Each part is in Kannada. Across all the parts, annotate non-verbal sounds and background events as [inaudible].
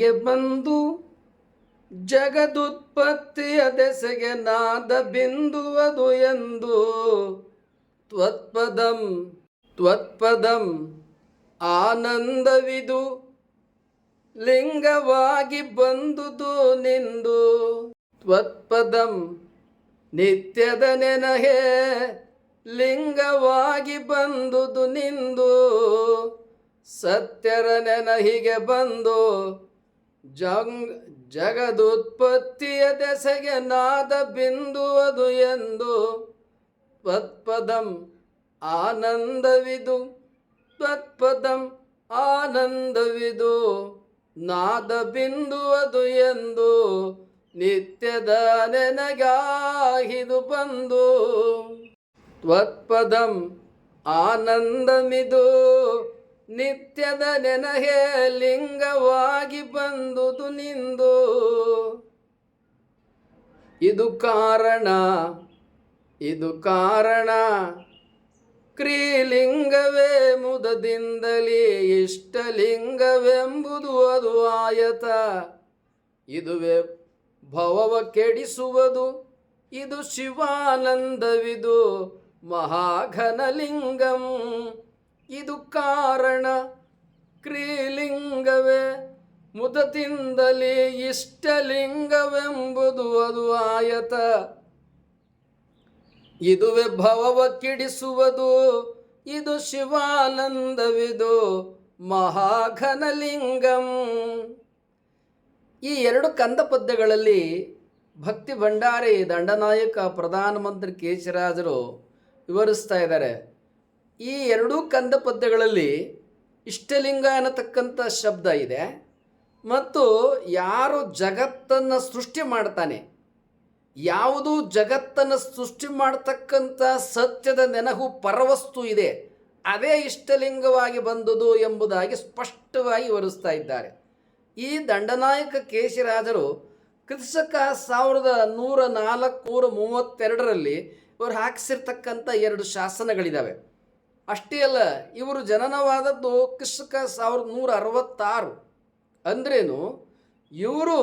ನೆನಹಿಗೆ ಬಂದು ಜಗದುತ್ಪತ್ತಿಯ ದೆಸೆಗೆ ನಾದ ಬಿಂದುವದು ಎಂದು ತ್ವತ್ಪದಂ ತ್ವತ್ಪದಂ ಆನಂದವಿದು, ಲಿಂಗವಾಗಿ ಬಂದುದು ನಿಂದು ತ್ವತ್ಪದಂ ನಿತ್ಯದ ನೆನಹೆ, ಲಿಂಗವಾಗಿ ಬಂದುದು ನಿಂದು ಸತ್ಯರ ನೆನಹಿಗೆ ಬಂದು ಜಂಗ್ ಜಗದುತ್ಪತ್ತಿಯ ದೆಸೆಗೆ ನಾದ ಬಿಂದುವುದು ಎಂದು ತ್ವತ್ಪದಂ ಆನಂದವಿದು ತ್ವತ್ಪದಂ ಆನಂದವಿದು, ನಾದ ಬಿಂದುವುದು ಎಂದು ನಿತ್ಯದ ನೆನಗಾಹಿದು ಬಂದು. ತ್ವತ್ಪದಂ ಆನಂದಮಿದು ನಿತ್ಯದ ನೆನಹೆ ಲಿಂಗವಾಗಿ ಬಂದುದು ನಿಂದು. ಇದು ಕಾರಣ ಇದು ಕಾರಣ. ಕ್ರೀಲಿಂಗವೇ ಮುದದಿಂದಲೇ ಇಷ್ಟಲಿಂಗವೆಂಬುದು ಅದು ಆಯತ. ಇದುವೇ ಭವವ ಕೆಡಿಸುವುದು, ಇದು ಶಿವಾನಂದವಿದು ಮಹಾಘನಲಿಂಗಂ. ಇದು ಕಾರಣ. ಕ್ರೀಲಿಂಗವೇ ಮುದತಿಂದಲೇ ಇಷ್ಟಲಿಂಗವೆಂಬುದು ಅದು ಆಯತ. ಇದುವೆ ಭವವ ಕಿಡಿಸುವುದು ಇದು ಶಿವಾನಂದವಿದು ಮಹಾಘನಲಿಂಗಂ. ಈ ಎರಡು ಕಂದ ಪದ್ಯಗಳಲ್ಲಿ ಭಕ್ತಿ ಭಂಡಾರಿ ದಂಡನಾಯಕ ಪ್ರಧಾನಮಂತ್ರಿ ಕೇಶರಾಜರು ವಿವರಿಸ್ತಾ ಇದ್ದಾರೆ. ಈ ಎರಡೂ ಕಂದ ಪದ್ಯಗಳಲ್ಲಿ ಇಷ್ಟಲಿಂಗ ಅನ್ನತಕ್ಕಂಥ ಶಬ್ದ ಇದೆ ಮತ್ತು ಯಾರು ಜಗತ್ತನ್ನು ಸೃಷ್ಟಿ ಮಾಡ್ತಾನೆ, ಯಾವುದು ಜಗತ್ತನ್ನು ಸೃಷ್ಟಿ ಮಾಡತಕ್ಕಂಥ ಸತ್ಯದ ನೆನಹು ಪರವಸ್ತು ಇದೆ ಅದೇ ಇಷ್ಟಲಿಂಗವಾಗಿ ಬಂದುದು ಎಂಬುದಾಗಿ ಸ್ಪಷ್ಟವಾಗಿ ವಿವರಿಸ್ತಾ ಇದ್ದಾರೆ. ಈ ದಂಡನಾಯಕ ಕೇಶಿರಾಜರು ಕ್ರಿಸ್ತಕ ಸಾವಿರದ ನೂರ ನಾಲ್ಕು ನೂರ ಮೂವತ್ತೆರಡರಲ್ಲಿ ಇವರು ಹಾಕಿಸಿರ್ತಕ್ಕಂಥ ಎರಡು ಶಾಸನಗಳಿದ್ದಾವೆ ಅಷ್ಟೇ ಅಲ್ಲ, ಇವರು ಜನನವಾದದ್ದು ಕ್ರಿಸ್ತಕ ಸಾವಿರದ ನೂರ ಅರವತ್ತಾರು. ಅಂದ್ರೇನು? ಇವರು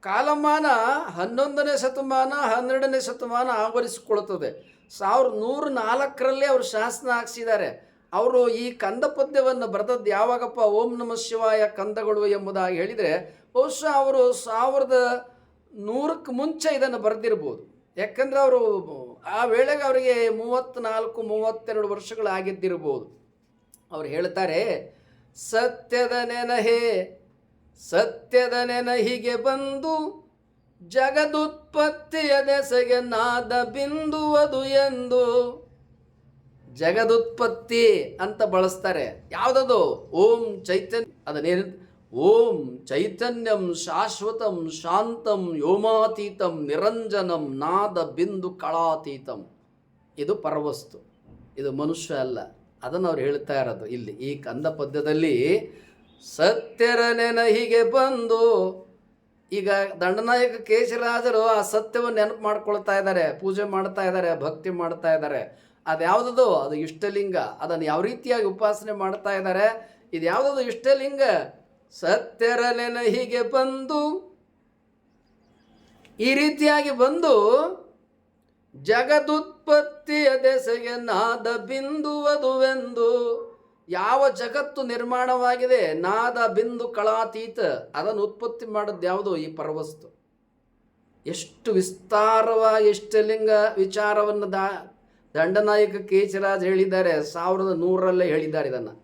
ಕಾಲಮಾನ ಹನ್ನೊಂದನೇ ಶತಮಾನ, ಹನ್ನೆರಡನೇ ಶತಮಾನ ಆವರಿಸಿಕೊಳ್ಳುತ್ತದೆ. ಸಾವಿರದ ನೂರ ನಾಲ್ಕರಲ್ಲೇ ಅವರು ಶಾಸನ ಹಾಕ್ಸಿದ್ದಾರೆ. ಅವರು ಈ ಕಂದ ಪದ್ಯವನ್ನು ಬರೆದದ್ದು ಯಾವಾಗಪ್ಪ? ಓಂ ನಮ ಶಿವಾಯ ಕಂದಗಳು ಎಂಬುದಾಗಿ ಹೇಳಿದರೆ, ಬಹುಶಃ ಅವರು ಸಾವಿರದ ನೂರಕ್ಕೆ ಮುಂಚೆ ಇದನ್ನು ಬರೆದಿರ್ಬೋದು. ಯಾಕಂದರೆ ಅವರು ಆ ವೇಳೆಗೆ ಅವರಿಗೆ ಮೂವತ್ತ್ನಾಲ್ಕು ಮೂವತ್ತೆರಡು ವರ್ಷಗಳಾಗಿದ್ದಿರ್ಬೋದು ಅವ್ರು ಹೇಳ್ತಾರೆ, ಸತ್ಯದ ನೆನಹೆ, ಸತ್ಯದ ನೆನಹಿಗೆ ಬಂದು ಜಗದುತ್ಪತ್ತಿಯ ದೆಸೆಗೆ ನಾದ ಬಿಂದುವುದು ಎಂದು. ಜಗದುತ್ಪತ್ತಿ ಅಂತ ಬಳಸ್ತಾರೆ. ಯಾವುದದು? ಓಂ ಚೈತನ್ಯ, ಅದನ್ನೇನು ಓಂ ಚೈತನ್ಯಂ ಶಾಶ್ವತಂ ಶಾಂತಂ ಯೋಮಾತೀತಂ ನಿರಂಜನಂ ನಾದ ಬಿಂದು ಕಳಾತೀತಂ. ಇದು ಪರವಸ್ತು. ಇದು ಮನುಷ್ಯ ಅಲ್ಲ. ಅದನ್ನು ಅವ್ರು ಹೇಳ್ತಾ ಇರೋದು. ಇಲ್ಲಿ ಈ ಕಂದ ಪದ್ಯದಲ್ಲಿ ಸತ್ಯರ ನೆನಹಿಗೆ ಬಂದು ಈಗ ದಂಡನಾಯಕ ಕೇಶರಾಜರು ಆ ಸತ್ಯವನ್ನು ನೆನಪು ಮಾಡ್ಕೊಳ್ತಾ ಇದ್ದಾರೆ, ಪೂಜೆ ಮಾಡ್ತಾ ಇದ್ದಾರೆ, ಭಕ್ತಿ ಮಾಡ್ತಾ ಇದ್ದಾರೆ. ಅದ್ಯಾವುದದು? ಅದು ಇಷ್ಟಲಿಂಗ. ಅದನ್ನು ಯಾವ ರೀತಿಯಾಗಿ ಉಪಾಸನೆ ಮಾಡ್ತಾ ಇದ್ದಾರೆ? ಇದು ಯಾವುದದು ಇಷ್ಟಲಿಂಗ? ಸತ್ಯರ ನೆನಹಿಗೆ ಬಂದು, ಈ ರೀತಿಯಾಗಿ ಬಂದು ಜಗದುತ್ಪತ್ತಿಯ ದೆಸೆಗೆ ನಾದ ಬಿಂದುವದುವೆಂದು ಯಾವ ಜಗತ್ತು ನಿರ್ಮಾಣವಾಗಿದೆ, ನಾದ ಬಿಂದು ಕಳಾತೀತ, ಅದನ್ನು ಉತ್ಪತ್ತಿ ಮಾಡೋದು ಯಾವುದು ಈ ಪರವಸ್ತು? ಎಷ್ಟು ವಿಸ್ತಾರವಾಗಿ ಇಷ್ಟಲಿಂಗ ವಿಚಾರವನ್ನು ದಾ, ದಂಡನಾಯಕ ಕೇಚರಾಜ್ ಹೇಳಿದ್ದಾರೆ, ಸಾವಿರದ ನೂರರಲ್ಲೇ ಹೇಳಿದ್ದಾರೆ ಇದನ್ನು.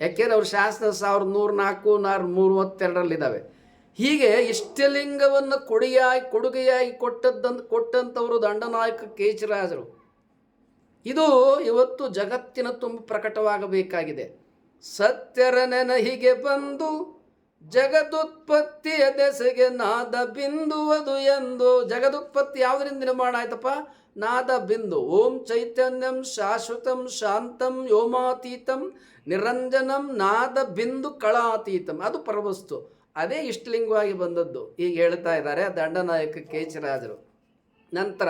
ಯಾಕೆಂದ್ರೆ ಅವ್ರ ಶಾಸನ ಸಾವಿರದ ನೂರ ನಾಲ್ಕು ನಾರ್ ಮೂವತ್ತೆರಡರಲ್ಲಿದ್ದಾವೆ ಹೀಗೆ ಇಷ್ಟಲಿಂಗವನ್ನು ಕೊಡಿಯಾಗಿ ಕೊಡುಗೆಯಾಗಿ ಕೊಟ್ಟದ್ದಂದು ಕೊಟ್ಟಂಥವರು ದಂಡನಾಯಕ ಕೇಚರಾಜರು ಇದು ಇವತ್ತು ಜಗತ್ತಿನ ತುಂಬ ಪ್ರಕಟವಾಗಬೇಕಾಗಿದೆ. ಸತ್ಯರ ನೆನಹಿಗೆ ಬಂದು ಜಗದುತ್ಪತ್ತಿಯ ದೆಸೆಗೆ ನಾದ ಬಿಂದುವುದು ಎಂದು ಜಗದುತ್ಪತ್ತಿ ಯಾವುದರಿಂದ ನಿರ್ಮಾಣ ಆಯ್ತಪ್ಪ? ನಾದ ಬಿಂದು. ಓಂ ಚೈತನ್ಯಂ ಶಾಶ್ವತಂ ಶಾಂತಂ ಯೋಮಾತೀತಂ ನಿರಂಜನಂ ನಾದ ಬಿಂದು ಕಳಾತೀತಂ. ಅದು ಪರವಸ್ತು ಅದೇ ಇಷ್ಟಲಿಂಗವಾಗಿ ಬಂದದ್ದು. ಈಗ ಹೇಳ್ತಾ ಇದ್ದಾರೆ ದಂಡನಾಯಕ ಕೇಚರಾಜರು. ನಂತರ,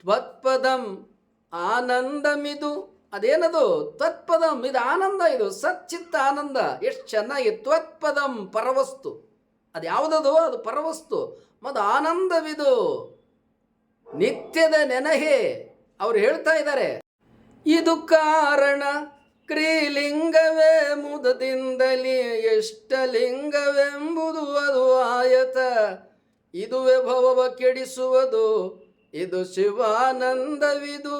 ತ್ವತ್ಪದಂ ಆನಂದಮಿದು. ಅದೇನದು? ತ್ವತ್ಪದಂ, ಇದು ಆನಂದ, ಇದು ಸಚ್ಚಿತ್ತ ಆನಂದ. ಎಷ್ಟು ಚೆನ್ನಾಗಿ ತ್ವತ್ಪದಂ ಪರವಸ್ತು. ಅದು ಯಾವುದದು? ಅದು ಪರವಸ್ತು. ಮತ್ತು ಆನಂದವಿದು. ನಿತ್ಯದ ನೆನಹೆ. ಅವರು ಹೇಳ್ತಾ ಇದ್ದಾರೆ. ಇದು ಕಾರಣ ಕ್ರೀಲಿಂಗವೇ ಮುದದಿಂದಲೇ ಎಷ್ಟಲಿಂಗವೆಂಬುದು ಅದು ಆಯತ. ಇದು ಭವವ ಕೆಡಿಸುವುದು ಇದು ಶಿವಾನಂದವಿದು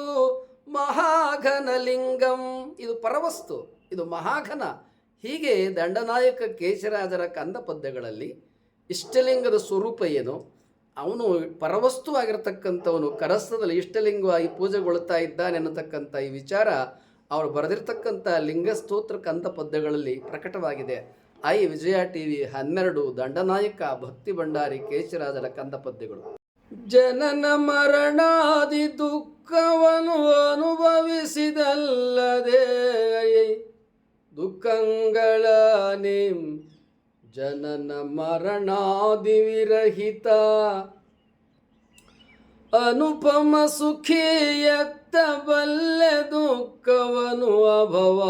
ಮಹಾಘನ ಲಿಂಗಂ ಇದು ಪರವಸ್ತು, ಇದು ಮಹಾಘನ. ಹೀಗೆ ದಂಡನಾಯಕ ಕೇಶರಾಜರ ಕಂದ ಪದ್ಯಗಳಲ್ಲಿ ಇಷ್ಟಲಿಂಗದ ಸ್ವರೂಪ ಏನು? ಅವನು ಪರವಸ್ತುವಾಗಿರ್ತಕ್ಕಂಥವನು ಕರಸ್ಥದಲ್ಲಿ ಇಷ್ಟಲಿಂಗವಾಗಿ ಪೂಜೆಗೊಳ್ತಾ ಇದ್ದಾನೆ ಅನ್ನತಕ್ಕಂಥ ಈ ವಿಚಾರ ಅವರು ಬರೆದಿರ್ತಕ್ಕಂಥ ಲಿಂಗಸ್ತೋತ್ರ ಕಂದ ಪದ್ಯಗಳಲ್ಲಿ ಪ್ರಕಟವಾಗಿದೆ. ಐ ವಿಜಯ ಟಿ ವಿ ಹನ್ನೆರಡು ದಂಡನಾಯಕ ಭಕ್ತಿ ಭಂಡಾರಿ ಕೇಶರಾಜರ ಕಂದ ಪದ್ಯಗಳು. ಜನನ ಮರಣಾದಿ ದುಃಖವನ್ನು ಅನುಭವಿಸಿದಲ್ಲದೆ ದುಃಖಗಳ ನಿಮ್ ಜನನ ಮರಣಾದಿ ವಿರಹಿತ. ಅನುಪಮ ಸುಖಿಯತ್ತ ಬಲ್ಲೆ ದುಃಖವನು ಅಭವ.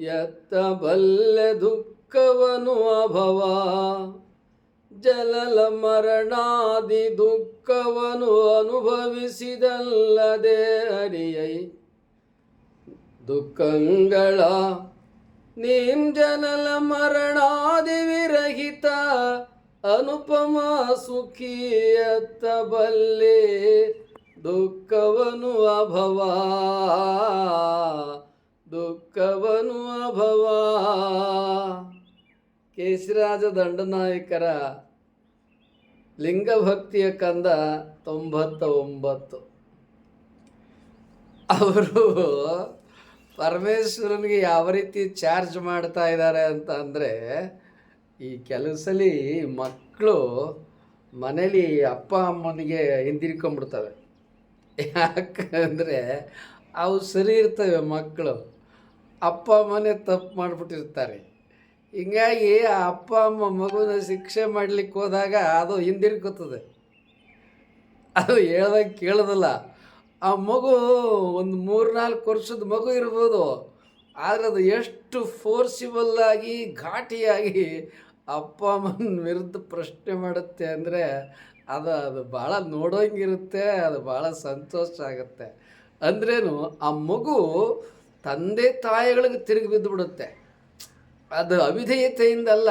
ಎತ್ತ ಬಲ್ಲೆ ದುಃಖವನು ಅಭವ. ಜಲಲ ಮರಣಾದಿ ದುಃಖವನು ಅನುಭವಿಸಿದಲ್ಲದೆ ಅರಿಯೈ. ದುಃಖಂಗಳ ನೀಂ ಜನಲ ಮರಣಾದಿ ವಿರಹಿತ ಅನುಪಮ ಸುಖಿಯತ್ತ ಬಲ್ಲೆ ದುಃಖವನು ಅಭವ ದುಃಖವನು ಅಭವ. ಕೇಸರಾಜ ದಂಡನಾಯಕರ ಲಿಂಗಭಕ್ತಿಯ ಕಂದ ತೊಂಬತ್ತ ಒಂಬತ್ತು ಅವರು ಪರಮೇಶ್ವರನಿಗೆ ಯಾವ ರೀತಿ ಚಾರ್ಜ್ ಮಾಡ್ತಾ ಇದ್ದಾರೆ ಅಂತ ಅಂದರೆ, ಈ ಕೆಲಸಲಿ ಸಲ ಮಕ್ಕಳು ಮನೇಲಿ ಅಪ್ಪ ಅಮ್ಮನಿಗೆ ಹಿಂದಿರ್ಕೊಂಡ್ಬಿಡ್ತವೆ. ಯಾಕಂದರೆ ಅವು ಸರಿ ಇರ್ತವೆ ಮಕ್ಕಳು. ಅಪ್ಪ ಅಮ್ಮನೇ ತಪ್ಪು ಮಾಡಿಬಿಟ್ಟಿರ್ತಾರೆ. ಹೀಗಾಗಿ ಆ ಅಪ್ಪ ಅಮ್ಮ ಮಗುನ ಶಿಕ್ಷೆ ಮಾಡಲಿಕ್ಕೆ ಹೋದಾಗ ಅದು ಹಿಂದಿರ್ಕೋತದೆ ಅದು ಹೇಳ್ದಾಗ ಕೇಳೋದಲ್ಲ. ಆ ಮಗು ಒಂದು ಮೂರು ನಾಲ್ಕು ವರ್ಷದ ಮಗು ಇರ್ಬೋದು. ಆದರೆ ಅದು ಎಷ್ಟು ಫೋರ್ಸಿಬಲ್ ಆಗಿ, ಘಾಟಿಯಾಗಿ ಅಪ್ಪ ಅಮ್ಮನ ವಿರುದ್ಧ ಪ್ರಶ್ನೆ ಮಾಡುತ್ತೆ ಅಂದರೆ ಅದು ಅದು ಭಾಳ ನೋಡೋಂಗಿರುತ್ತೆ, ಅದು ಭಾಳ ಸಂತೋಷ ಆಗುತ್ತೆ. ಅಂದ್ರೇನು, ಆ ಮಗು ತಂದೆ ತಾಯಿಗಳಿಗೆ ತಿರುಗಿ ಬಿದ್ದುಬಿಡುತ್ತೆ ಅದು ಅವಿಧೇಯತೆಯಿಂದಲ್ಲ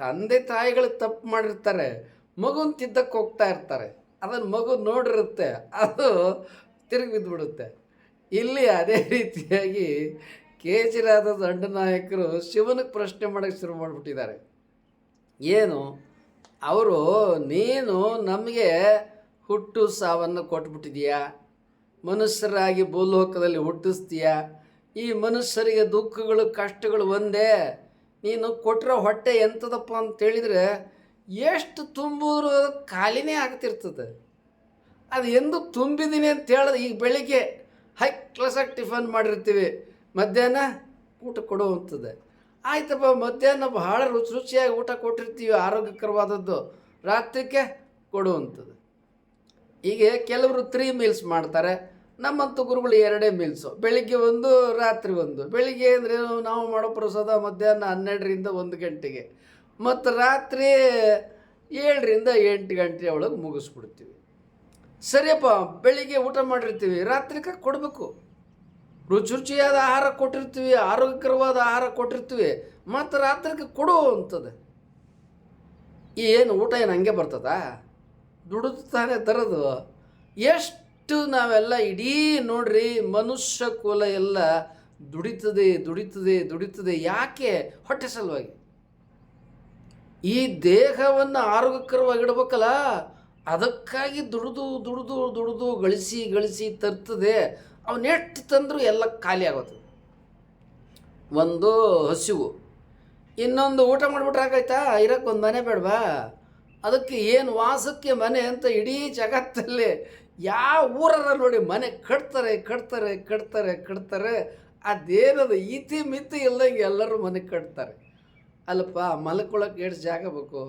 ತಂದೆ ತಾಯಿಗಳು ತಪ್ಪು ಮಾಡಿರ್ತಾರೆ, ಮಗುನ ತಿದ್ದಕ್ಕೆ ಹೋಗ್ತಾ ಇರ್ತಾರೆ. ಅದನ್ನು ಮಗು ನೋಡಿರುತ್ತೆ, ಅದು ತಿರುಗಿ ಬಿದ್ದುಬಿಡುತ್ತೆ ಇಲ್ಲಿ ಅದೇ ರೀತಿಯಾಗಿ ಕೇಜಿರಾದ ದಂಡನಾಯಕರು ಶಿವನಿಗೆ ಪ್ರಶ್ನೆ ಮಾಡೋಕ್ಕೆ ಶುರು ಮಾಡಿಬಿಟ್ಟಿದ್ದಾರೆ. ಏನು? ಅವರು, ನೀನು ನಮಗೆ ಹುಟ್ಟು ಸಾವನ್ನು ಕೊಟ್ಬಿಟ್ಟಿದೀಯಾ? ಮನುಷ್ಯರಾಗಿ ಭೂಲೋಕದಲ್ಲಿ ಹುಟ್ಟಿಸ್ತೀಯಾ? ಈ ಮನುಷ್ಯರಿಗೆ ದುಃಖಗಳು, ಕಷ್ಟಗಳು ಒಂದೇ. ನೀನು ಕೊಟ್ಟಿರೋ ಹೊಟ್ಟೆ ಎಂಥದಪ್ಪ ಅಂತೇಳಿದರೆ, ಎಷ್ಟು ತುಂಬಿದ್ರು ಖಾಲಿನೇ ಆಗ್ತಿರ್ತದೆ. ಅದು ಎಂದು ತುಂಬಿದ್ದೀನಿ ಅಂತ ಹೇಳಿದ್ರೆ ಈಗ ಬೆಳಿಗ್ಗೆ ಹೈ ಕ್ಲಾಸಾಗಿ ಟಿಫನ್ ಮಾಡಿರ್ತೀವಿ. ಮಧ್ಯಾಹ್ನ ಊಟ ಕೊಡುವಂಥದ್ದು. ಆಯ್ತಪ್ಪ, ಮಧ್ಯಾಹ್ನ ಬಹಳ ರುಚಿ ರುಚಿಯಾಗಿ ಊಟ ಕೊಟ್ಟಿರ್ತೀವಿ, ಆರೋಗ್ಯಕರವಾದದ್ದು. ರಾತ್ರಿಗೆ ಕೊಡುವಂಥದ್ದು ಹೀಗೆ ಕೆಲವರು ತ್ರೀ ಮೀಲ್ಸ್ ಮಾಡ್ತಾರೆ. ನಮ್ಮಂಥ ಗುರುಗಳು ಎರಡೇ ಮೀಲ್ಸು ಬೆಳಿಗ್ಗೆ ಒಂದು, ರಾತ್ರಿ ಒಂದು. ಬೆಳಿಗ್ಗೆ ಅಂದರೆ ನಾವು ಮಾಡೋ ಪ್ರಸಾದ ಮಧ್ಯಾಹ್ನ ಹನ್ನೆರಡರಿಂದ ಒಂದು ಗಂಟೆಗೆ. ಮತ್ತು ರಾತ್ರಿ ಏಳರಿಂದ ಎಂಟು ಗಂಟೆ ಒಳಗೆ ಮುಗಿಸ್ಬಿಡ್ತೀವಿ. ಸರಿಯಪ್ಪ, ಬೆಳಿಗ್ಗೆ ಊಟ ಮಾಡಿರ್ತೀವಿ. ರಾತ್ರಿಕ ಕೊಡಬೇಕು. ರುಚಿ ರುಚಿಯಾದ ಆಹಾರ ಕೊಟ್ಟಿರ್ತೀವಿ, ಆರೋಗ್ಯಕರವಾದ ಆಹಾರ ಕೊಟ್ಟಿರ್ತೀವಿ ಮತ್ತು ರಾತ್ರಿಗೆ ಕೊಡು ಅಂತದೆ. ಏನು ಊಟ ಏನು ಹಂಗೆ ಬರ್ತದಾ? ದುಡಿದು ತಾನೇ ತರೋದು. ಎಷ್ಟು ನಾವೆಲ್ಲ ಇಡೀ ನೋಡ್ರಿ ಮನುಷ್ಯ ಕುಲ ಎಲ್ಲ ದುಡಿತದೆ ದುಡಿತದೆ ದುಡಿತದೆ, ಯಾಕೆ? ಹೊಟ್ಟೆ ಸಲುವಾಗಿ. ಈ ದೇಹವನ್ನು ಆರೋಗ್ಯಕರವಾಗಿಡ್ಬೇಕಲ್ಲ ಅದಕ್ಕಾಗಿ ದುಡಿದು ದುಡಿದು ದುಡಿದು, ಗಳಿಸಿ ಗಳಿಸಿ ತರ್ತದೆ. ಅವನ್ನೆಷ್ಟು ತಂದರೂ ಎಲ್ಲ ಖಾಲಿ ಆಗೋದು ಒಂದು ಹಸಿವು. ಇನ್ನೊಂದು ಊಟ ಮಾಡಿಬಿಟ್ರೆ ಆಗೈತಾ ಇರೋಕ್ಕೆ ಒಂದು ಮನೆ ಬೇಡವಾ? ಅದಕ್ಕೆ ಏನು ವಾಸಕ್ಕೆ ಮನೆ ಅಂತ ಇಡೀ ಜಗತ್ತಲ್ಲಿ ಯಾವ ಊರರ ನೋಡಿ ಮನೆ ಕಟ್ತಾರೆ ಕಟ್ತಾರೆ ಕಟ್ತಾರೆ ಕಟ್ತಾರೆ. ಅದೇನದು ಇತಿ ಮಿತಿ ಇಲ್ಲದಂಗೆ ಎಲ್ಲರೂ ಮನೆ ಕಟ್ತಾರೆ. ಅಲ್ಲಪ್ಪ ಮಲ್ಕೊಳಕ್ಕೆ ಎಷ್ಟು ಜಾಗ ಬೇಕು.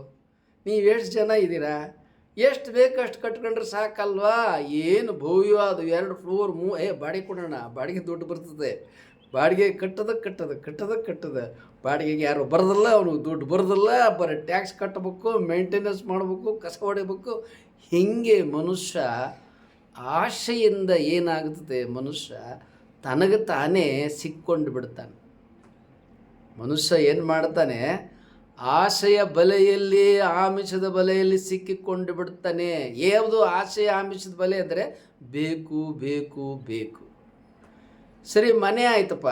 ನೀವು ಎಷ್ಟು ಜನ ಇದ್ದೀರಾ? ಎಷ್ಟು ಬೇಕು ಅಷ್ಟು ಕಟ್ಕೊಂಡ್ರೆ ಸಾಕಲ್ವಾ? ಏನು ಭವ್ಯ ಅದು ಎರಡು ಫ್ಲೋರ್ ಮೂ ಏ, ಬಾಡಿಗೆ ಕೊಡೋಣ. ಬಾಡಿಗೆ ದುಡ್ಡು ಬರ್ತದೆ. ಬಾಡಿಗೆ ಕಟ್ಟದ ಕಟ್ಟದ ಕಟ್ಟದ ಕಟ್ಟದ. ಬಾಡಿಗೆಗೆ ಯಾರು ಬರೋದಿಲ್ಲ ಅವ್ರಿಗೆ ದುಡ್ಡು ಬರೋದಿಲ್ಲ. ಬರೀ ಟ್ಯಾಕ್ಸ್ ಕಟ್ಟಬೇಕು ಮೇಂಟೆನೆನ್ಸ್ ಮಾಡಬೇಕು, ಕಸ ಹೊಡಿಬೇಕು. ಹೀಗೆ ಮನುಷ್ಯ ಆಶೆಯಿಂದ ಏನಾಗುತ್ತದೆ? ಮನುಷ್ಯ ತನಗೆ ತಾನೇ ಸಿಕ್ಕೊಂಡು ಬಿಡ್ತಾನೆ ಮನುಷ್ಯ ಏನು ಮಾಡ್ತಾನೆ? ಆಶೆಯ ಬಲೆಯಲ್ಲಿ, ಆಮಿಷದ ಬಲೆಯಲ್ಲಿ ಸಿಕ್ಕಿಕೊಂಡು ಬಿಡ್ತಾನೆ. ಯಾವುದು ಆಶಯ, ಆಮಿಷದ ಬಲೆ ಅಂದರೆ ಬೇಕು ಬೇಕು ಬೇಕು. ಸರಿ, ಮನೆ ಆಯ್ತಪ್ಪ.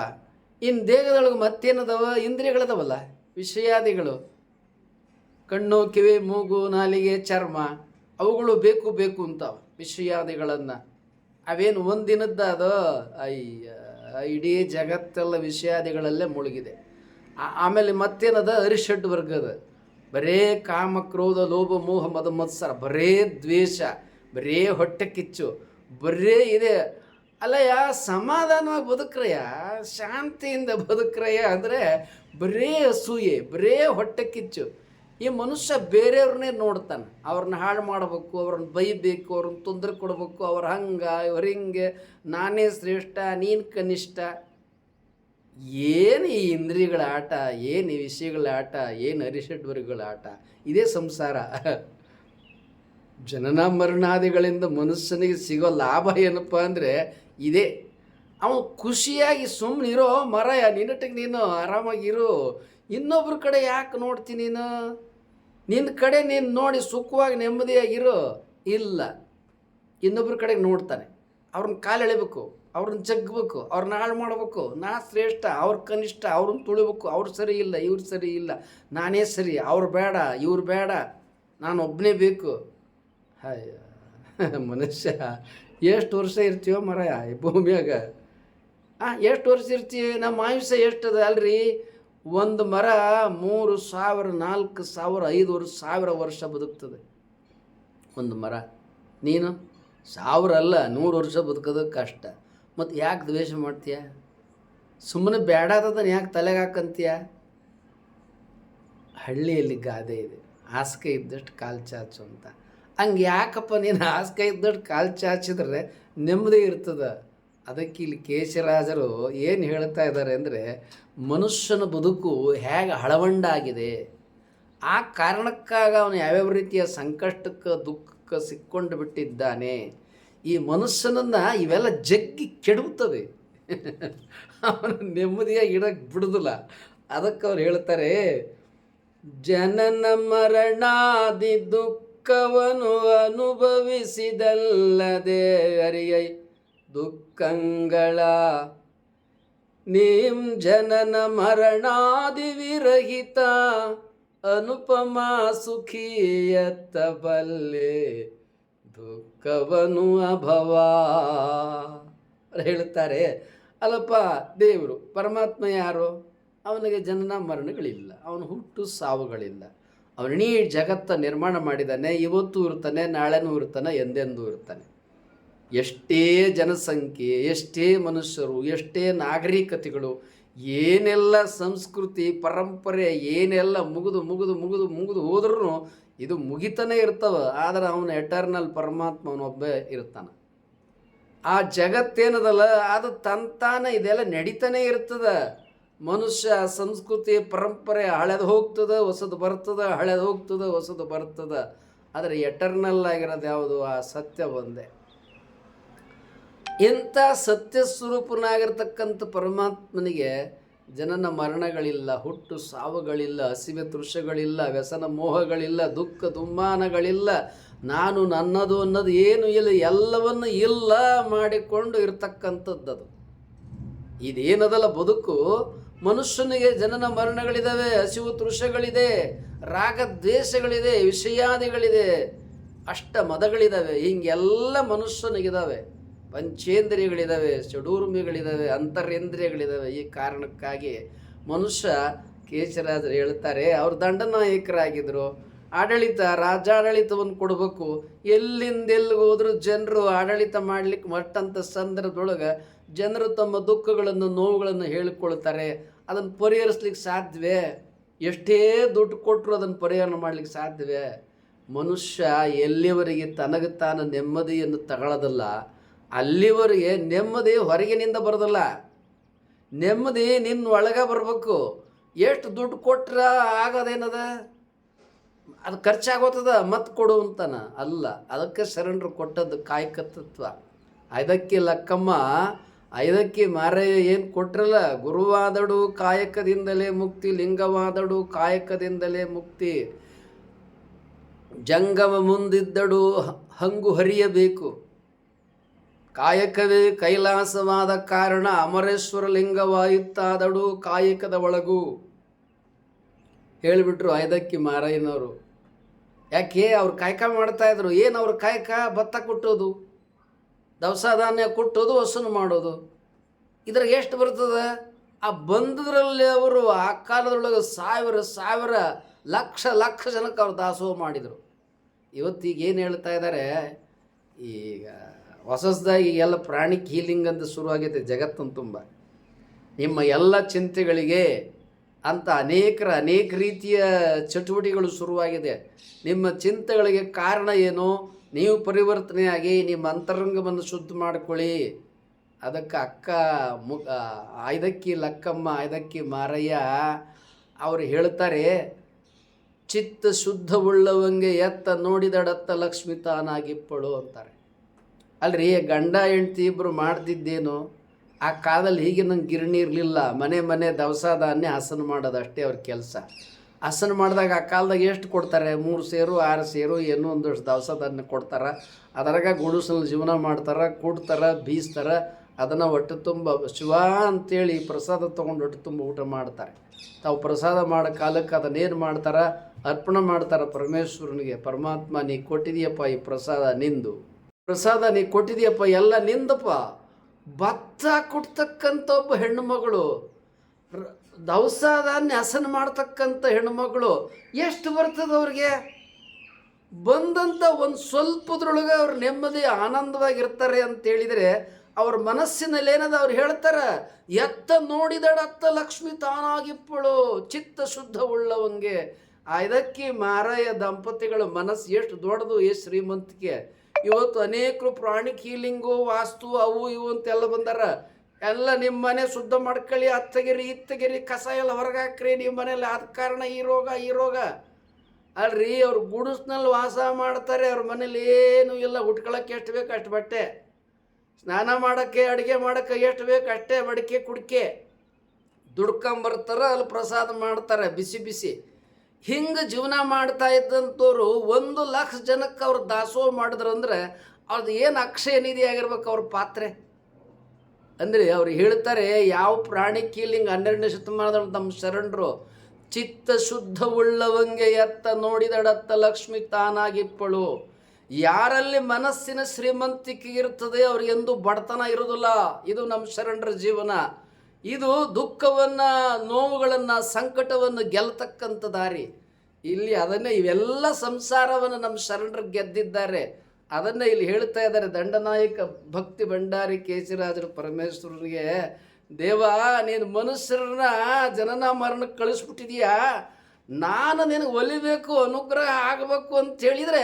ಇನ್ನು ದೇಹದೊಳಗೆ ಮತ್ತೇನದವ? ಇಂದ್ರಿಯಗಳದವಲ್ಲ, ವಿಷಯಾದಿಗಳು. ಕಣ್ಣು, ಕಿವಿ, ಮೂಗು, ನಾಲಿಗೆ, ಚರ್ಮ, ಅವುಗಳು ಬೇಕು ಬೇಕು ಅಂತಾವ, ವಿಷಯಾದಿಗಳನ್ನು. ಅವೇನು ಒಂದಿನದ್ದ ಅದು ಅಯ್ಯ, ಇಡೀ ಜಗತ್ತೆಲ್ಲ ವಿಷಯಾದಿಗಳಲ್ಲೇ ಮುಳುಗಿದೆ. ಆಮೇಲೆ ಮತ್ತೇನದ? ಅರಿಷಡ್ ವರ್ಗದ. ಬರೇ ಕಾಮ, ಕ್ರೋಧ, ಲೋಭ, ಮೋಹ, ಮದ, ಮತ್ಸರ, ಬರೇ ದ್ವೇಷ, ಬರೇ ಹೊಟ್ಟೆ ಕಿಚ್ಚು, ಬರೇ ಇದೆ. ಅಲ್ಲಯ್ಯ ಸಮಾಧಾನವಾಗಿ ಬದುಕ್ರಯ್ಯ ಶಾಂತಿಯಿಂದ ಬದುಕ್ರಯ್ಯ ಅಂದರೆ ಬರೇ ಅಸೂಯೆ, ಬರೇ ಹೊಟ್ಟೆ ಕಿಚ್ಚು. ಈ ಮನುಷ್ಯ ಬೇರೆಯವ್ರನ್ನೇ ನೋಡ್ತಾನೆ. ಅವ್ರನ್ನ ಹಾಳು ಮಾಡಬೇಕು, ಅವ್ರನ್ನ ಬೈಬೇಕು, ಅವ್ರನ್ನ ತೊಂದರೆ ಕೊಡಬೇಕು, ಅವ್ರ ಹಂಗೆ, ಇವ್ರ ಹಿಂಗೆ, ನಾನೇ ಶ್ರೇಷ್ಠ, ನೀನು ಕನಿಷ್ಠ. ಏನು ಈ ಇಂದ್ರಿಯಗಳ ಆಟ, ಏನು ಈ ವಿಷಯಗಳ ಆಟ, ಏನು ಅರಿಷಡ್ವರ್ಗಗಳ ಆಟ, ಇದೇ ಸಂಸಾರ. ಜನನ ಮರಣಾದಿಗಳಿಂದ ಮನುಷ್ಯನಿಗೆ ಸಿಗೋ ಲಾಭ ಏನಪ್ಪ ಅಂದರೆ ಇದೇ. ಅವನು ಖುಷಿಯಾಗಿ ಸುಮ್ಮನೆ ಇರೋ, ಮರಯ ನಿನ್ನಟಿಗೆ ನೀನು ಆರಾಮಾಗಿರು. ಇನ್ನೊಬ್ರ ಕಡೆ ಯಾಕೆ ನೋಡ್ತೀನಿ ನೀನು? ನಿನ್ನ ಕಡೆ ನೀನು ನೋಡಿ ಸುಖವಾಗಿ ನೆಮ್ಮದಿಯಾಗಿರು. ಇಲ್ಲ. ಇನ್ನೊಬ್ರ ಕಡೆಗೆ ನೋಡ್ತಾನೆ. ಅವ್ರನ್ನ ಕಾಲು ಎಳಿಬೇಕು ಅವ್ರನ್ನ ಜಗ್ಬೇಕು, ಅವ್ರನ್ನ ಹಾಳು ಮಾಡ್ಬೇಕು. ನಾ ಶ್ರೇಷ್ಠ, ಅವ್ರ ಕನಿಷ್ಠ, ಅವ್ರನ್ನ ತುಳಿಬೇಕು. ಅವ್ರು ಸರಿ ಇಲ್ಲ, ಇವ್ರು ಸರಿ ಇಲ್ಲ. ನಾನೇ ಸರಿ, ಅವ್ರು ಬೇಡ, ಇವ್ರು ಬೇಡ. ನಾನು ಒಬ್ಬನೇ ಬೇಕು. ಹಾಯ [laughs] ಮನುಷ್ಯ, ಎಷ್ಟು ವರ್ಷ ಇರ್ತೀವೋ ಮರ ಈ ಭೂಮಿಯಾಗ? ಹಾಂ ಎಷ್ಟು ವರ್ಷ ಇರ್ತೀವಿ ನಮ್ಮ ಆಯುಷ್ಯ ಎಷ್ಟದ ಅಲ್ರಿ? ಒಂದು ಮರ ಮೂರು ಸಾವಿರ, ನಾಲ್ಕು ಸಾವಿರ, ಐದುವರೆ ಸಾವಿರ ವರ್ಷ ಬದುಕ್ತದೆ. ಒಂದು ಮರ. ನೀನು? ಸಾವಿರ ಅಲ್ಲ, ನೂರು ವರ್ಷ ಬದುಕೋದು ಕಷ್ಟ. ಮತ್ತು ಯಾಕೆ ದ್ವೇಷ ಮಾಡ್ತೀಯ? ಸುಮ್ಮನೆ ಬೇಡಾದದನ್ನು ಯಾಕೆ ತಲೆಗೆ ಹಾಕಂತೀಯ? ಹಳ್ಳಿಯಲ್ಲಿ ಗಾದೆ ಇದೆ. ಹಾಸಿಗೆ ಇದ್ದಷ್ಟು ಕಾಲು ಚಾಚು ಅಂತ. ಹಂಗೆ ಯಾಕಪ್ಪ ನೀನು ಹಾಸಿಗೆ ಇದ್ದಷ್ಟು ಕಾಲು ಚಾಚಿದ್ರೆ ನೆಮ್ಮದಿ ಇರ್ತದೆ? ಅದಕ್ಕೆ ಇಲ್ಲಿ ಕೇಶರಾಜರು ಏನು ಹೇಳ್ತಾ ಇದ್ದಾರೆ ಅಂದರೆ, ಮನುಷ್ಯನ ಬದುಕು ಹೇಗೆ ಹಳವಂಡಾಗಿದೆ? ಆ ಕಾರಣಕ್ಕಾಗ ಅವನು ಯಾವ್ಯಾವ ರೀತಿಯ ಸಂಕಷ್ಟಕ್ಕೆ, ದುಃಖಕ್ಕೆ ಸಿಕ್ಕೊಂಡು ಬಿಟ್ಟಿದ್ದಾನೆ ಈ ಮನುಷ್ಯನನ್ನು ಇವೆಲ್ಲ ಜಗ್ಗಿ ಕೆಡುತ್ತದೆ ಅವನು ನೆಮ್ಮದಿಯಾಗಿ ಇಡಕ್ಕೆ ಬಿಡೋದಿಲ್ಲ. ಅದಕ್ಕೆ ಅವ್ರು ಹೇಳ್ತಾರೆ, ಜನನ ಮರಣಾದಿ ದುಃಖವನ್ನು ಅನುಭವಿಸಿದಲ್ಲದೆ ಅರಿಯೈ ದುಃಖಂಗಳ. ನೀಂ ಜನನ ಮರಣಾದಿ ವಿರಹಿತ ಅನುಪಮ ಸುಖಿಯತ್ತ ಬಲ್ಲೆ. ದುಃಖವನು ಅಭವ. ಹೇಳ್ತಾರೆ ಅಲ್ಲಪ್ಪ ದೇವರು, ಪರಮಾತ್ಮ ಯಾರು? ಅವನಿಗೆ ಜನನ ಮರಣಗಳಿಲ್ಲ, ಅವನು ಹುಟ್ಟು ಸಾವುಗಳಿಲ್ಲ. ಅವನಿಡೀ ಜಗತ್ತ ನಿರ್ಮಾಣ ಮಾಡಿದ್ದಾನೆ, ಇವತ್ತು ಇರ್ತಾನೆ ನಾಳೆನೂ ಇರ್ತಾನೆ ಎಂದೆಂದೂ ಇರ್ತಾನೆ ಎಷ್ಟೇ ಜನಸಂಖ್ಯೆ, ಎಷ್ಟೇ ಮನುಷ್ಯರು, ಎಷ್ಟೇ ನಾಗರಿಕತೆಗಳು, ಏನೆಲ್ಲ ಸಂಸ್ಕೃತಿ, ಪರಂಪರೆ, ಏನೆಲ್ಲ ಮುಗಿದು ಮುಗಿದು ಮುಗಿದು ಮುಗಿದು ಹೋದ್ರೂ ಇದು ಮುಗಿತನೇ ಇರ್ತವ ಆದ್ರೆ ಅವನು ಎಟರ್ನಲ್ ಪರಮಾತ್ಮ ಅವನೊಬ್ಬ ಇರ್ತಾನೆ. ಆ ಜಗತ್ತೇನದಲ್ಲ ಅದು ತಂತಾನ ಇದೆಲ್ಲ ನಡೀತಾನೆ ಇರ್ತದೆ. ಮನುಷ್ಯ ಸಂಸ್ಕೃತಿ, ಪರಂಪರೆ ಹಳೆದು ಹೋಗ್ತದೆ, ಹೊಸದು ಬರ್ತದೆ, ಹಳೆದು ಹೋಗ್ತದೆ, ಹೊಸದು ಬರ್ತದೆ. ಆದರೆ ಎಟರ್ನಲ್ ಆಗಿರೋದು ಯಾವುದು? ಆ ಸತ್ಯ ಒಂದೇ. ಇಂಥ ಸತ್ಯ ಸ್ವರೂಪನಾಗಿರ್ತಕ್ಕಂಥ ಪರಮಾತ್ಮನಿಗೆ ಜನನ ಮರಣಗಳಿಲ್ಲ, ಹುಟ್ಟು ಸಾವುಗಳಿಲ್ಲ, ಹಸಿವೆ ತೃಷಗಳಿಲ್ಲ, ವ್ಯಸನ ಮೋಹಗಳಿಲ್ಲ, ದುಃಖ ದುಮ್ಮಾನಗಳಿಲ್ಲ. ನಾನು ನನ್ನದು ಅನ್ನೋದು ಏನು ಇಲ್ಲ, ಎಲ್ಲವನ್ನು ಇಲ್ಲ ಮಾಡಿಕೊಂಡು ಇರ್ತಕ್ಕಂಥದ್ದದು. ಇದೇನದಲ್ಲ ಬದುಕು? ಮನುಷ್ಯನಿಗೆ ಜನನ ಮರಣಗಳಿದ್ದಾವೆ ಹಸಿವು ರಾಗ ದ್ವೇಷಗಳಿದೆ ವಿಷಯಾದಿಗಳಿದೆ. ಅಷ್ಟ ಮದಗಳಿದ್ದಾವೆ ಹಿಂಗೆಲ್ಲ ಮನುಷ್ಯನಿಗಿದಾವೆ. ಪಂಚೇಂದ್ರಿಯಗಳಿದ್ದಾವೆ ಷಡೂರ್ಮಿಗಳಿದ್ದಾವೆ ಅಂತರೇಂದ್ರಿಯಗಳಿದ್ದಾವೆ ಈ ಕಾರಣಕ್ಕಾಗಿ ಮನುಷ್ಯ ಕೇಶರಾಜರು ಹೇಳ್ತಾರೆ, ಅವ್ರು ದಂಡನಾಯಕರಾಗಿದ್ದರು ಆಡಳಿತ, ರಾಜಾಡಳಿತವನ್ನು ಕೊಡಬೇಕು. ಎಲ್ಲಿಂದ ಎಲ್ಲಿಗೆ ಹೋದರೂ ಜನರು ಆಡಳಿತ ಮಾಡ್ಲಿಕ್ಕೆ ಮಟ್ಟಂಥ ಸಂದರ್ಭದೊಳಗೆ ಜನರು ತಮ್ಮ ದುಃಖಗಳನ್ನು, ನೋವುಗಳನ್ನು ಹೇಳಿಕೊಳ್ತಾರೆ. ಅದನ್ನು ಪರಿಹರಿಸ್ಲಿಕ್ಕೆ ಸಾಧ್ಯವೇ? ಎಷ್ಟೇ ದುಡ್ಡು ಕೊಟ್ಟರು ಅದನ್ನು ಪರಿಹಾರ ಮಾಡ್ಲಿಕ್ಕೆ ಸಾಧ್ಯವೇ? ಮನುಷ್ಯ ಎಲ್ಲಿಯವರೆಗೆ ತನಗೆ ತಾನು ನೆಮ್ಮದಿಯನ್ನು ತಗೊಳ್ಳೋದಲ್ಲ. ಅಲ್ಲಿವರೆಗೆ ನೆಮ್ಮದಿ ಹೊರಗಿನಿಂದ ಬರೋದಲ್ಲ. ನೆಮ್ಮದಿ ನಿನ್ನ ಒಳಗೆ ಬರಬೇಕು. ಎಷ್ಟು ದುಡ್ಡು ಕೊಟ್ರೆ ಆಗೋದೇನದ? ಅದು ಖರ್ಚಾಗೋತದ? ಮತ್ತೆ ಕೊಡು ಅಂತಾನ. ಅಲ್ಲ, ಅದಕ್ಕೆ ಶರಣರು ಕೊಟ್ಟದ್ದು ಕಾಯಕತತ್ವ ಐದಕ್ಕೆ ಲಕ್ಕಮ್ಮ, ಐದಕ್ಕೆ ಮಾರೇ ಏನು ಕೊಟ್ರಲ್ಲ? ಗುರುವಾದಡು ಕಾಯಕದಿಂದಲೇ ಮುಕ್ತಿ, ಲಿಂಗವಾದಡು ಕಾಯಕದಿಂದಲೇ ಮುಕ್ತಿ. ಜಂಗಮ ಮುಂದಿದ್ದಡು ಹಂಗು ಹರಿಯಬೇಕು. ಕಾಯಕವೇ ಕೈಲಾಸವಾದ ಕಾರಣ ಅಮರೇಶ್ವರ ಲಿಂಗವಾಯುತ್ತಾದಡು ಕಾಯಕದ ಒಳಗು. ಹೇಳಿಬಿಟ್ರು ಐದಕ್ಕಿ ಮಾರಯ್ಯನವರು. ಯಾಕೆ ಅವ್ರು ಕಾಯಕ ಮಾಡ್ತಾ ಇದ್ರು? ಏನು ಅವ್ರ ಕಾಯಕ? ಭತ್ತ ಕೊಟ್ಟೋದು. ದವಸ ಧಾನ್ಯ ಕೊಟ್ಟೋದು, ಹಸನು ಮಾಡೋದು. ಇದ್ರಾಗ ಎಷ್ಟು ಬರ್ತದೆ? ಆ ಬಂದದ್ರಲ್ಲಿ ಅವರು ಆ ಕಾಲದೊಳಗೆ ಸಾವಿರ ಸಾವಿರ, ಲಕ್ಷ ಲಕ್ಷ ಜನಕ್ಕೆ ಅವ್ರು ದಾಸೋಹ ಮಾಡಿದರು. ಇವತ್ತೀಗ ಏನು ಹೇಳ್ತಾ ಇದ್ದಾರೆ ಈಗ ಹೊಸದಾಗಿ ಎಲ್ಲ ಪ್ರಾಣಿಕ್ ಹೀಲಿಂಗ್ ಅಂತ ಶುರುವಾಗೈತೆ ಜಗತ್ತನ್ನು ತುಂಬ. ನಿಮ್ಮ ಎಲ್ಲ ಚಿಂತೆಗಳಿಗೆ ಅಂತ ಅನೇಕರ ಅನೇಕ ರೀತಿಯ ಚಟುವಟಿಕೆಗಳು ಶುರುವಾಗಿದೆ. ನಿಮ್ಮ ಚಿಂತೆಗಳಿಗೆ ಕಾರಣ ಏನು? ನೀವು ಪರಿವರ್ತನೆಯಾಗಿ ನಿಮ್ಮ ಅಂತರಂಗವನ್ನು ಶುದ್ಧ ಮಾಡಿಕೊಳ್ಳಿ. ಅದಕ್ಕೆ ಅಕ್ಕ ಮು ಆಯ್ದಕ್ಕಿ ಲಕ್ಕಮ್ಮ, ಆಯ್ದಕ್ಕಿ ಮಾರಯ್ಯ ಅವರು ಹೇಳ್ತಾರೆ, ಚಿತ್ತ ಶುದ್ಧವುಳ್ಳವಂಗೆ ಎತ್ತ ನೋಡಿದಡತ್ತ ಲಕ್ಷ್ಮಿ ತಾನಾಗಿಪ್ಪಳು ಅಂತಾರೆ. ಅಲ್ರಿ, ಗಂಡ ಹೆಂಡ್ತಿ ಇಬ್ಬರು ಮಾಡ್ತಿದ್ದೇನು, ಆ ಕಾಲದಲ್ಲಿ ಹೀಗೆ ನಂಗೆ ಗಿರಣಿ ಇರಲಿಲ್ಲ. ಮನೆ ಮನೆ ದವಸ ಧಾನ್ಯ ಹಸನ ಮಾಡೋದು ಅಷ್ಟೇ ಅವ್ರ ಕೆಲಸ. ಹಸನ ಮಾಡಿದಾಗ ಆ ಕಾಲದಾಗ ಎಷ್ಟು ಕೊಡ್ತಾರೆ? ಮೂರು ಸೇರು, ಆರು ಸೇರು, ಏನೋ ಒಂದಷ್ಟು ದವಸ ಧಾನ್ಯ ಕೊಡ್ತಾರೆ. ಅದರಾಗ ಗುಡಿಸಲು ಜೀವನ ಮಾಡ್ತಾರೆ, ಕೂಡ್ತಾರೆ, ಬೀಸ್ತಾರೆ. ಅದನ್ನು ಹೊಟ್ಟೆ ತುಂಬ, ಶಿವ ಅಂತೇಳಿ ಪ್ರಸಾದ ತೊಗೊಂಡು ಹೊಟ್ಟೆ ತುಂಬ ಊಟ ಮಾಡ್ತಾರೆ. ತಾವು ಪ್ರಸಾದ ಮಾಡೋ ಕಾಲಕ್ಕೆ ಅದನ್ನೇನು ಮಾಡ್ತಾರೆ? ಅರ್ಪಣೆ ಮಾಡ್ತಾರೆ ಪರಮೇಶ್ವರನಿಗೆ, ಪರಮಾತ್ಮ, ನೀ ಕೊಟ್ಟಿದೆಯಪ್ಪ ಈ ಪ್ರಸಾದ, ನಿಂದು. ಪ್ರಸಾದ, ನೀ ಕೊಟ್ಟಿದೆಯಪ್ಪ, ಎಲ್ಲ ನಿಂದಪ್ಪ. ಭತ್ತ ಕೊಡ್ತಕ್ಕಂಥ ಒಬ್ಬ ಹೆಣ್ಣು ಮಗಳು ದವಸ ಧಾನ್ಯ ಹಸನ ಮಾಡ್ತಕ್ಕಂಥ ಹೆಣ್ಣುಮಗಳು, ಎಷ್ಟು ಬರ್ತದೆ ಅವ್ರಿಗೆ? ಬಂದಂಥ ಒಂದು ಸ್ವಲ್ಪದ್ರೊಳಗೆ ಅವ್ರು ನೆಮ್ಮದಿ, ಆನಂದವಾಗಿರ್ತಾರೆ ಅಂತ ಹೇಳಿದರೆ ಅವ್ರ ಮನಸ್ಸಿನಲ್ಲಿ ಏನದ ಅವ್ರು ಹೇಳ್ತಾರೆ? ಎತ್ತ ನೋಡಿದಡತ್ತ ಲಕ್ಷ್ಮಿ ತಾನಾಗಿಪ್ಪಳು, ಚಿತ್ತ ಶುದ್ಧ ಉಳ್ಳವಂಗೆ. ಇದಕ್ಕೆ ಮಾರಾಯ ದಂಪತಿಗಳ ಮನಸ್ಸು ಎಷ್ಟು ದೊಡ್ಡದು ಎಷ್ಟು ಶ್ರೀಮಂತಿಕೆ ಇವತ್ತು ಅನೇಕರು ಪ್ರಾಣಿಕ್ ಹೀಲಿಂಗು ವಾಸ್ತು ಅವು ಇವು ಅಂತೆಲ್ಲ ಬಂದಾರ. ಎಲ್ಲ ನಿಮ್ಮ ಮನೆ ಶುದ್ಧ ಮಾಡ್ಕೊಳ್ಳಿ, ಅತ್ತಗಿರಿ, ಇತ್ತಗಿರಿ, ಕಸ ಎಲ್ಲ ಹೊರಗೆ ಹಾಕ್ರಿ ನಿಮ್ಮ ಮನೇಲಿ ಆದ ಕಾರಣ ಈ ರೋಗ ಈ ರೋಗ. ಅಲ್ರಿ, ಅವ್ರು ಗುಡಿಸ್ನಲ್ಲಿ ವಾಸ ಮಾಡ್ತಾರೆ, ಅವ್ರ ಮನೇಲಿ ಏನು ಇಲ್ಲ ಉಟ್ಕೊಳಕ್ಕೆ ಎಷ್ಟು ಬೇಕು ಅಷ್ಟು ಬಟ್ಟೆ. ಸ್ನಾನ ಮಾಡೋಕ್ಕೆ, ಅಡುಗೆ ಮಾಡೋಕ್ಕೆ ಎಷ್ಟು ಬೇಕು ಅಷ್ಟೇ, ಮಡಿಕೆ, ಕುಡಿಕೆ. ದುಡ್ಕೊಂಬರ್ತಾರೆ, ಅಲ್ಲಿ ಪ್ರಸಾದ ಮಾಡ್ತಾರೆ, ಬಿಸಿ ಬಿಸಿ. ಹಿಂಗೆ ಜೀವನ ಮಾಡ್ತಾ ಇದ್ದಂಥವ್ರು ಒಂದು ಲಕ್ಷ ಜನಕ್ಕೆ ಅವ್ರು ದಾಸೋಹ ಮಾಡಿದ್ರಂದ್ರೆ ಅವ್ರದ್ದು ಏನು ಅಕ್ಷಯ ನಿಧಿ ಆಗಿರ್ಬೇಕು ಅವ್ರ ಪಾತ್ರೆ? ಅಂದರೆ ಅವ್ರು ಹೇಳ್ತಾರೆ, ಯಾವ ಪ್ರಾಣಿ ಕೀಲಿಂಗ್ ಹನ್ನೆರಡನೇ ಶತಮಾನದ ನಮ್ಮ ಶರಣರು ಚಿತ್ತ ಶುದ್ಧವುಳ್ಳವಂಗೆ ಎತ್ತ ನೋಡಿದಡತ್ತ ಲಕ್ಷ್ಮಿ ತಾನಾಗಿಪ್ಪಳು. ಯಾರಲ್ಲಿ ಮನಸ್ಸಿನ ಶ್ರೀಮಂತಿಕೆ ಇರ್ತದೆ ಅವ್ರಿಗೆಂದು ಬಡತನ ಇರೋದಿಲ್ಲ ಇದು ನಮ್ಮ ಶರಣರ ಜೀವನ. ಇದು ದುಃಖವನ್ನು, ನೋವುಗಳನ್ನು, ಸಂಕಟವನ್ನು ಗೆಲ್ತಕ್ಕಂಥ ದಾರಿ. ಇಲ್ಲಿ ಅದನ್ನೇ ಇವೆಲ್ಲ ಸಂಸಾರವನ್ನು ನಮ್ಮ ಶರಣರು ಗೆದ್ದಿದ್ದಾರೆ. ಅದನ್ನೇ ಇಲ್ಲಿ ಹೇಳ್ತಾ ಇದ್ದಾರೆ ದಂಡನಾಯಕ ಭಕ್ತಿ ಭಂಡಾರಿ ಕೇಶಿರಾಜರು ಪರಮೇಶ್ವರರಿಗೆ ದೇವ ನೀನು ಮನುಷ್ಯರನ್ನ ಜನನ ಮರಣಕ್ಕೆ ಕಳಿಸ್ಬಿಟ್ಟಿದೀಯಾ? ನಾನು ನಿನಗೆ ಒಲಿಬೇಕು, ಅನುಗ್ರಹ ಆಗಬೇಕು ಅಂತ ಹೇಳಿದರೆ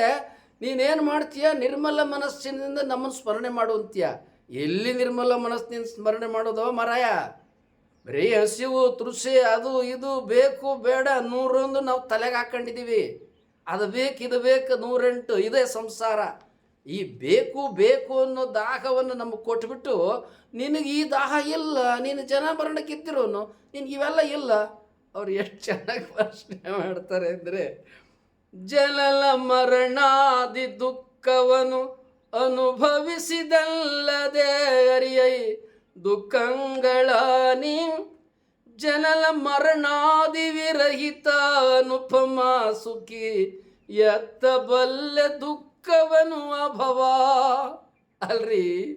ನೀನೇನು ಮಾಡ್ತೀಯ? ನಿರ್ಮಲ ಮನಸ್ಸಿನಿಂದ ನಮ್ಮನ್ನು ಸ್ಮರಣೆ ಮಾಡುವಂತೀಯ ಎಲ್ಲಿ ನಿರ್ಮಲ ಮನಸ್ಸಿನಿಂದ ಸ್ಮರಣೆ ಮಾಡೋದೋ ಮರಾಯ? ಬರೀ ಹಸಿವು ತೃಷಿ ಅದು ಇದು ಬೇಕು, ಬೇಡ, ನೂರೊಂದು ನಾವು ತಲೆಗೆ ಹಾಕೊಂಡಿದ್ದೀವಿ. ಅದು ಬೇಕು, ಇದು ಬೇಕು, ನೂರೆಂಟು, ಇದೇ ಸಂಸಾರ. ಈ ಬೇಕು ಬೇಕು ಅನ್ನೋ ದಾಹವನ್ನು ನಮಗೆ ಕೊಟ್ಬಿಟ್ಟು, ನಿನಗೆ ಈ ದಾಹ ಇಲ್ಲ, ನೀನು ಜನ ಮರಣಕ್ಕಿದ್ದಿರೋನು ನಿನಗೆ ಇವೆಲ್ಲ ಇಲ್ಲ. ಅವ್ರು ಎಷ್ಟು ಚೆನ್ನಾಗಿ ಪ್ರಶ್ನೆ ಮಾಡ್ತಾರೆ ಅಂದರೆ ಜನಲ ಮರಣಾದಿ ದುಃಖವನು ಅನುಭವಿಸಿದಲ್ಲದೆ ಅರಿಯೈ ದುಃಖಗಳ ನೀ ಜನಲ ಮರಣಾದಿ ವಿರಹಿತ ಅನುಪಮ ಸುಖಿ ಎತ್ತಬಲ್ಲೆ ದುಃಖವನು ಅಭವ. ಅಲ್ರಿ,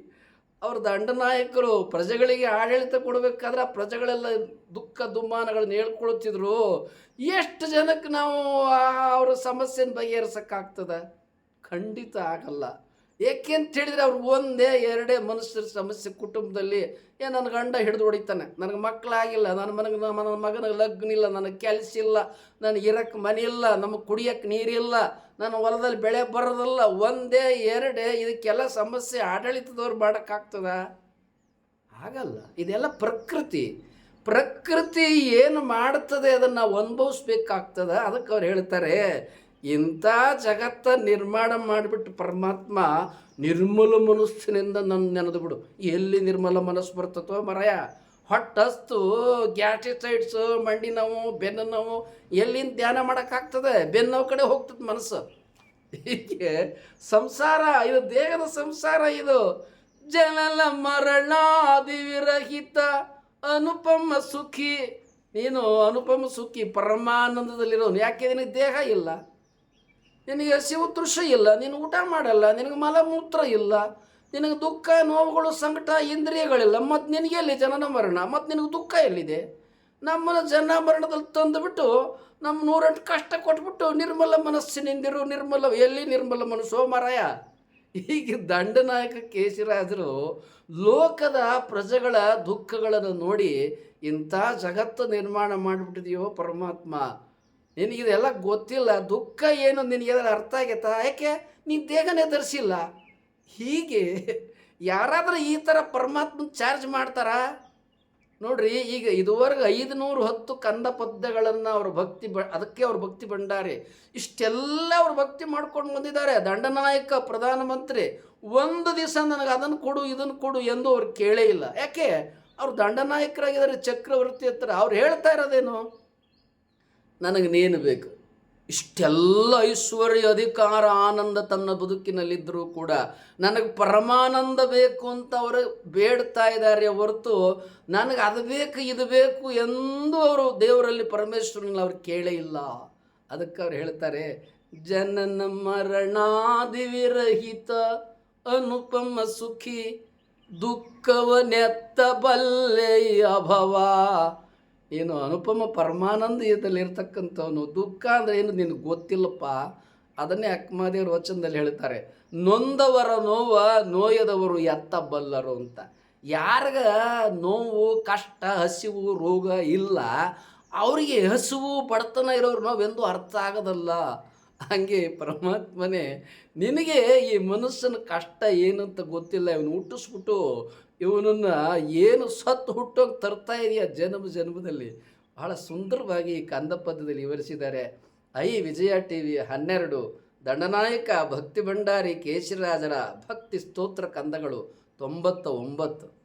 ಅವ್ರ ದಂಡನಾಯಕರು ಪ್ರಜೆಗಳಿಗೆ ಆಡಳಿತ ಕೊಡಬೇಕಾದ್ರೆ ಆ ಪ್ರಜೆಗಳೆಲ್ಲ ದುಃಖ ದುಮ್ಮಾನಗಳನ್ನ ಹೇಳ್ಕೊಳ್ತಿದ್ರು. ಎಷ್ಟು ಜನಕ್ಕೆ ನಾವು ಅವ್ರ ಸಮಸ್ಯೆನ ಬಗೆಹರಿಸೋಕ್ಕಾಗ್ತದೆ? ಖಂಡಿತ ಆಗಲ್ಲ. ಏಕೆ ಅಂತ ಹೇಳಿದ್ರೆ ಅವ್ರು ಒಂದೇ, ಎರಡೇ ಮನುಷ್ಯರ ಸಮಸ್ಯೆ ಕುಟುಂಬದಲ್ಲಿ, ಏ, ನನ್ನ ಗಂಡ ಹಿಡಿದು ಹೊಡಿತಾನೆ. ನನಗೆ ಮಕ್ಕಳಾಗಿಲ್ಲ, ನನ್ನ ಮನೆಗೆ ನನ್ನ ಮಗನಿಗೆ ಲಗ್ನ ಇಲ್ಲ, ನನಗೆ ಕೆಲಸ ಇಲ್ಲ ನನಗೆ ಇರಕ್ಕೆ ಮನೆ ಇಲ್ಲ, ನಮಗೆ ಕುಡಿಯಕ್ಕೆ ನೀರಿಲ್ಲ ನನ್ನ ಹೊಲದಲ್ಲಿ ಬೆಳೆ ಬರೋದಲ್ಲ, ಒಂದೇ, ಎರಡೇ, ಇದಕ್ಕೆಲ್ಲ ಸಮಸ್ಯೆ ಆಡಳಿತದವ್ರು ಮಾಡೋಕ್ಕಾಗ್ತದ? ಆಗಲ್ಲ. ಇದೆಲ್ಲ ಪ್ರಕೃತಿ. ಪ್ರಕೃತಿ ಏನು ಮಾಡ್ತದೆ ಅದನ್ನು ನಾವು ಅನುಭವಿಸ್ಬೇಕಾಗ್ತದ? ಅದಕ್ಕೆ ಅವ್ರು ಹೇಳ್ತಾರೆ ಇಂಥ ಜಗತ್ತ ನಿರ್ಮಾಣ ಮಾಡಿಬಿಟ್ಟು ಪರಮಾತ್ಮ ನಿರ್ಮಲ ಮನಸ್ಸಿನಿಂದ ನನ್ನ ನೆನೆದು ಬಿಡು. ಎಲ್ಲಿ ನಿರ್ಮಲ ಮನಸ್ಸು ಬರ್ತತೋ ಮರಯ. ಹೊಟ್ಟಸ್ತು ಗ್ಯಾಸ್ಟಿಸೈಡ್ಸು ಮಂಡಿ ನೋವು ಬೆನ್ನು ನೋವು ಎಲ್ಲಿಂದ ಧ್ಯಾನ ಮಾಡೋಕ್ಕಾಗ್ತದೆ? ಬೆನ್ನು ಕಡೆ ಹೋಗ್ತದೆ ಮನಸ್ಸು. ಹೀಗೆ ಸಂಸಾರ, ಇದು ದೇಹದ ಸಂಸಾರ ಇದು. ಜನಲ ಮರಣಾದಿ ವಿರಹಿತ, ಅನುಪಮ ಸುಖಿ. ನೀನು ಅನುಪಮ ಸುಖಿ, ಪರಮಾನಂದದಲ್ಲಿರೋನು. ಯಾಕೆ ನಿನಗೆ ದೇಹ ಇಲ್ಲ? ನಿನಗೆ ಹಸಿವು ತೃಷ ಇಲ್ಲ, ನೀನು ಊಟ ಮಾಡಲ್ಲ, ನಿನಗೆ ಮಲಮೂತ್ರ ಇಲ್ಲ, ನಿನಗೆ ದುಃಖ, ನೋವುಗಳು, ಸಂಕಟ, ಇಂದ್ರಿಯಗಳಿಲ್ಲ, ಮತ್ತು ನಿನಗೆ ಎಲ್ಲಿ ಜನನ ಮರಣ, ಮತ್ತು ನಿನಗೆ ದುಃಖ ಎಲ್ಲಿದೆ? ನಮ್ಮನ್ನು ಜನ ಮರಣದಲ್ಲಿ ತಂದುಬಿಟ್ಟು ನಮ್ಮ ನೂರೆಂಟು ಕಷ್ಟ ಕೊಟ್ಬಿಟ್ಟು ನಿರ್ಮಲ ಮನಸ್ಸಿನಿಂದಿರು, ನಿರ್ಮಲ, ಎಲ್ಲಿ ನಿರ್ಮಲ ಮನಸ್ಸು ಮರಾಯ? ಹೀಗೆ ದಂಡನಾಯಕ ಕೇಶಿರಾಜರು ಲೋಕದ ಪ್ರಜೆಗಳ ದುಃಖಗಳನ್ನು ನೋಡಿ ಇಂಥ ಜಗತ್ತು ನಿರ್ಮಾಣ ಮಾಡಿಬಿಟ್ಟಿದೆಯೋ ಪರಮಾತ್ಮ. ನಿನಗಿದೆಲ್ಲ ಗೊತ್ತಿಲ್ಲ, ದುಃಖ ಏನು ನಿನಗೆ ಅರ್ಥ ಆಗೈತಾ? ಯಾಕೆ? ನೀನು ದೇಹನೇ ಧರಿಸಿಲ್ಲ. ಹೀಗೆ ಯಾರಾದರೂ ಈ ಥರ ಪರಮಾತ್ಮನ ಚಾರ್ಜ್ ಮಾಡ್ತಾರಾ? ನೋಡ್ರಿ, ಈಗ ಇದುವರೆಗೆ ಐದುನೂರು ಹತ್ತು ಕಂದ ಪದ್ಯಗಳನ್ನು ಅವ್ರ ಭಕ್ತಿ ಬ, ಅದಕ್ಕೆ ಅವ್ರ ಭಕ್ತಿ ಭಂಡಾರಿ. ಇಷ್ಟೆಲ್ಲ ಅವ್ರು ಭಕ್ತಿ ಮಾಡ್ಕೊಂಡು ಬಂದಿದ್ದಾರೆ. ದಂಡನಾಯಕ ಪ್ರಧಾನಮಂತ್ರಿ ಒಂದು ದಿವಸ ನನಗೆ ಅದನ್ನು ಕೊಡು, ಇದನ್ನು ಕೊಡು ಎಂದು ಅವ್ರು ಕೇಳೇ ಇಲ್ಲ. ಯಾಕೆ? ಅವ್ರು ದಂಡನಾಯಕರಾಗಿದ್ದಾರೆ, ಚಕ್ರವರ್ತಿ ಹತ್ರ. ಅವ್ರು ಹೇಳ್ತಾ ಇರೋದೇನು? ನನಗೆ ನೀನು ಬೇಕು. ಇಷ್ಟೆಲ್ಲ ಐಶ್ವರ್ಯ, ಅಧಿಕಾರ, ಆನಂದ ತನ್ನ ಬದುಕಿನಲ್ಲಿದ್ದರೂ ಕೂಡ ನನಗೆ ಪರಮಾನಂದ ಬೇಕು ಅಂತ ಅವರು ಬೇಡ್ತಾ ಇದ್ದಾರೆ ಹೊರತು ನನಗೆ ಅದು ಬೇಕು, ಇದು ಬೇಕು ಎಂದು ಅವರು ದೇವರಲ್ಲಿ ಪರಮೇಶ್ವರನಲ್ಲಿ ಅವ್ರು ಕೇಳೇ ಇಲ್ಲ. ಅದಕ್ಕೆ ಅವ್ರು ಹೇಳ್ತಾರೆ, ಜನನ ಮರಣಾದಿ ವಿರಹಿತ ಅನುಪಮ ಸುಖಿ ದುಃಖವನೆತ್ತ ಬಲ್ಲೆಯ ಭವ ಏನು ಅನುಪಮ ಪರಮಾನಂದದಲ್ಲಿ ಇರತಕ್ಕಂಥವನು ದುಃಖ ಅಂದರೆ ಏನು ನಿನಗೆ ಗೊತ್ತಿಲ್ಲಪ್ಪ? ಅದನ್ನೇ ಅಕ್ಮಾದೇವ್ರ ವಚನದಲ್ಲಿ ಹೇಳ್ತಾರೆ, ನೊಂದವರ ನೋವ ನೋಯದವರು ಎತ್ತ ಬಲ್ಲರು ಅಂತ. ಯಾರಿಗ ನೋವು, ಕಷ್ಟ, ಹಸಿವು, ರೋಗ ಇಲ್ಲ, ಅವರಿಗೆ ಹಸಿವು, ಬಡತನ ಇರೋರು ನೋವೆಂದು ಅರ್ಥ ಆಗೋದಲ್ಲ. ಹಾಗೆ ಪರಮಾತ್ಮನೇ, ನಿನಗೆ ಈ ಮನುಷ್ಯನ ಕಷ್ಟ ಏನಂತ ಗೊತ್ತಿಲ್ಲ, ಇವನು ಹುಟ್ಟಿಸ್ಬಿಟ್ಟು ಇವನನ್ನು ಏನು ಸತ್ತು ಹುಟ್ಟೋಗಿ ತರ್ತಾ ಇದೆಯಾ ಜನ್ಮ ಜನ್ಮದಲ್ಲಿ? ಬಹಳ ಸುಂದರವಾಗಿ ಕಂದ ಪದ್ಯದಲ್ಲಿ ವಿವರಿಸಿದ್ದಾರೆ. ಐ ವಿಜಯ ಟಿ ವಿ ಹನ್ನೆರಡು. ದಂಡನಾಯಕ, ಭಕ್ತಿ ಭಂಡಾರಿ, ಕೇಶಿರಾಜರ ಭಕ್ತಿ ಸ್ತೋತ್ರ ಕಂದಗಳು ತೊಂಬತ್ತ ಒಂಬತ್ತು